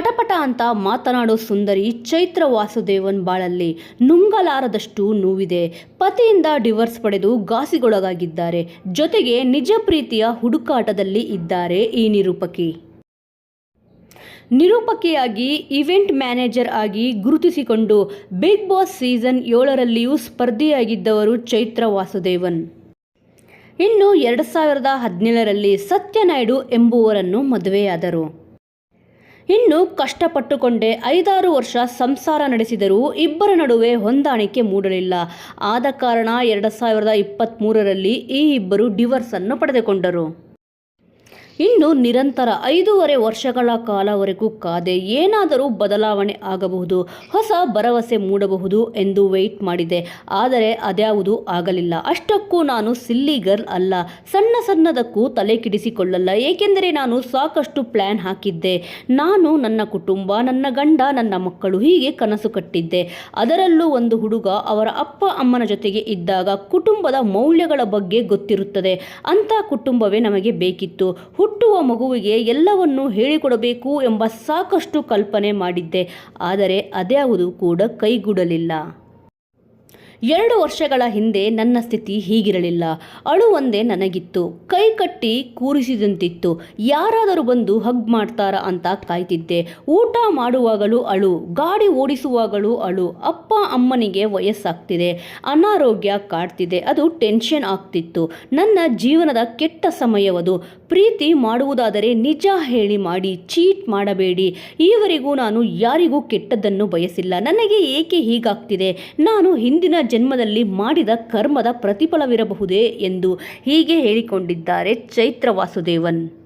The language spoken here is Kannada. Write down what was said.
ಪಟಪಟ ಅಂತ ಮಾತನಾಡೋ ಸುಂದರಿ ಚೈತ್ರ ವಾಸುದೇವನ್ ಬಾಳಲ್ಲಿ ನುಂಗಲಾರದಷ್ಟು ನೋವಿದೆ. ಪತಿಯಿಂದ ಡಿವೋರ್ಸ್ ಪಡೆದು ಗಾಸಿಗೊಳಗಾಗಿದ್ದಾರೆ ಜೊತೆಗೆ ನಿಜ ಪ್ರೀತಿಯ ಹುಡುಕಾಟದಲ್ಲಿ ಇದ್ದಾರೆ ಈ ನಿರೂಪಕಿ. ನಿರೂಪಕಿಯಾಗಿ ಇವೆಂಟ್ ಮ್ಯಾನೇಜರ್ ಆಗಿ ಗುರುತಿಸಿಕೊಂಡು ಬಿಗ್ ಬಾಸ್ ಸೀಸನ್ ಏಳರಲ್ಲಿಯೂ ಸ್ಪರ್ಧಿಯಾಗಿದ್ದವರು ಚೈತ್ರ ವಾಸುದೇವನ್. ಇನ್ನು ಎರಡು ಸಾವಿರದ ಹದಿನೇಳರಲ್ಲಿ ಸತ್ಯನಾಯ್ಡು ಎಂಬುವರನ್ನು ಮದುವೆಯಾದರು. ಇನ್ನು ಕಷ್ಟಪಟ್ಟುಕೊಂಡೇ ಐದಾರು ವರ್ಷ ಸಂಸಾರ ನಡೆಸಿದರೂ ಇಬ್ಬರ ನಡುವೆ ಹೊಂದಾಣಿಕೆ ಮೂಡಲಿಲ್ಲ. ಆದ ಕಾರಣ ಎರಡು ಸಾವಿರದ ಇಪ್ಪತ್ತ್ಮೂರರಲ್ಲಿ ಈ ಇಬ್ಬರು ಡಿವರ್ಸನ್ನು ಪಡೆದುಕೊಂಡರು. ಇನ್ನು ನಿರಂತರ ಐದೂವರೆ ವರ್ಷಗಳ ಕಾಲವರೆಗೂ ಕಾದೆ ಏನಾದರೂ ಬದಲಾವಣೆ ಆಗಬಹುದು, ಹೊಸ ಭರವಸೆ ಮೂಡಬಹುದು ಎಂದು ವೆಯ್ಟ್ ಮಾಡಿದೆ. ಆದರೆ ಅದ್ಯಾವುದೂ ಆಗಲಿಲ್ಲ. ಅಷ್ಟಕ್ಕೂ ನಾನು ಸಿಲ್ಲಿ ಗರ್ಲ್ ಅಲ್ಲ. ಸಣ್ಣ ಸಣ್ಣದಕ್ಕೂ ತಲೆ ಕಿಡಿಸಿಕೊಳ್ಳಲ್ಲ. ಏಕೆಂದರೆ ನಾನು ಸಾಕಷ್ಟು ಪ್ಲ್ಯಾನ್ ಹಾಕಿದ್ದೆ. ನಾನು ನನ್ನ ಕುಟುಂಬ, ನನ್ನ ಗಂಡ, ನನ್ನ ಮಕ್ಕಳು ಹೀಗೆ ಕನಸು ಕಟ್ಟಿದ್ದೆ. ಅದರಲ್ಲೂ ಒಂದು ಹುಡುಗ ಅವರ ಅಪ್ಪ, ಅಮ್ಮನ ಜೊತೆಗೆ ಇದ್ದಾಗ ಕುಟುಂಬದ ಮೌಲ್ಯಗಳ ಬಗ್ಗೆ ಗೊತ್ತಿರುತ್ತದೆ. ಅಂಥ ಕುಟುಂಬವೇ ನಮಗೆ ಬೇಕಿತ್ತು. ಹುಟ್ಟುವ ಮಗುವಿಗೆ ಎಲ್ಲವನ್ನೂ ಹೇಳಿಕೊಡಬೇಕು ಎಂಬ ಸಾಕಷ್ಟು ಕಲ್ಪನೆ ಮಾಡಿದ್ದೆ. ಆದರೆ ಅದ್ಯಾವುದು ಕೂಡ ಕೈಗೂಡಲಿಲ್ಲ. ಎರಡು ವರ್ಷಗಳ ಹಿಂದೆ ನನ್ನ ಸ್ಥಿತಿ ಹೀಗಿರಲಿಲ್ಲ. ಅಳು ಒಂದೇ ನನಗಿತ್ತು. ಕೈ ಕಟ್ಟಿ ಕೂರಿಸಿದಂತಿತ್ತು. ಯಾರಾದರೂ ಬಂದು ಹಗ್ ಮಾಡ್ತಾರಾ ಅಂತ ಕಾಯ್ತಿದ್ದೆ. ಊಟ ಮಾಡುವಾಗಲೂ ಅಳು, ಗಾಡಿ ಓಡಿಸುವಾಗಲೂ ಅಳು, ಅಪ್ಪ ಅಮ್ಮನಿಗೆ ವಯಸ್ಸಾಗ್ತಿದೆ. ಅನಾರೋಗ್ಯ ಕಾಡ್ತಿದೆ. ಅದು ಟೆನ್ಷನ್ ಆಗ್ತಿತ್ತು. ನನ್ನ ಜೀವನದ ಕೆಟ್ಟ ಸಮಯವದು. ಪ್ರೀತಿ ಮಾಡುವುದಾದರೆ ನಿಜ ಹೇಳಿ ಮಾಡಿ, ಚೀಟ್ ಮಾಡಬೇಡಿ. ಈವರೆಗೂ ನಾನು ಯಾರಿಗೂ ಕೆಟ್ಟದ್ದನ್ನು ಬಯಸಿಲ್ಲ. ನನಗೆ ಏಕೆ ಹೀಗಾಗ್ತಿದೆ? ನಾನು ಹಿಂದಿನ ಜನ್ಮದಲ್ಲಿ ಮಾಡಿದ ಕರ್ಮದ ಪ್ರತಿಫಲವಿರಬಹುದೇ ಎಂದು ಹೀಗೆ ಹೇಳಿಕೊಂಡಿದ್ದಾರೆ ಚೈತ್ರ ವಾಸುದೇವನ್.